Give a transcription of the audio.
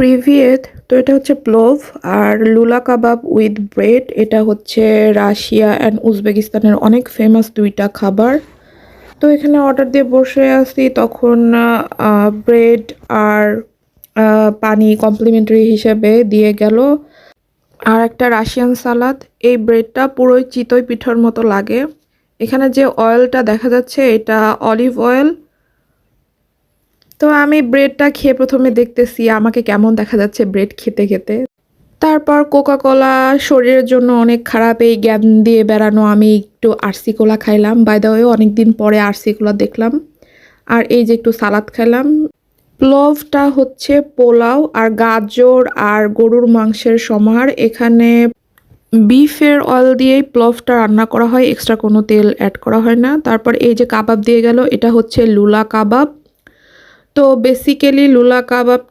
প্রিভিয়েত তো এটা হচ্ছে প্লোভ আর লুলা কাবাব উইথ ব্রেড এটা হচ্ছে রাশিয়া অ্যান্ড উজবেকিস্তানের অনেক ফেমাস দুইটা খাবার। তো এখানে অর্ডার দিয়ে বসে আছি, তখন ব্রেড আর পানি কমপ্লিমেন্টারি হিসেবে দিয়ে গেল। আর একটা রাশিয়ান সালাদ, এই ব্রেডটা পুরোই চিতই পিঠার মতো লাগে। এখানে যে অয়েলটা দেখা যাচ্ছে, এটা অলিভ অয়েল তো আমি ব্রেডটা খেয়ে প্রথমে দেখতেছি আমাকে কেমন দেখা যাচ্ছে ব্রেড খেতে খেতে। তারপর কোকা কোলা শরীরের জন্য অনেক খারাপ, এই জ্ঞান দিয়ে বেড়ানো আমি একটু আরসি কোলা খাইলাম। বাই দ্য ওয়ে অনেক দিন পরে আরসি কোলা দেখলাম। আর এই যে একটু সালাদ খাইলাম। প্লভটা হচ্ছে পোলাও আর গাজর আর গরুর মাংসের সমাহার। এখানে বিফের অয়েল দিয়েই প্লভটা রান্না করা হয়, এক্সট্রা কোনো তেল অ্যাড করা হয় না। তারপর এই যে কাবাব দিয়ে গেল, এটা হচ্ছে লুলা কাবাব। তো বেসিক্যালি লুলা কাবাবটা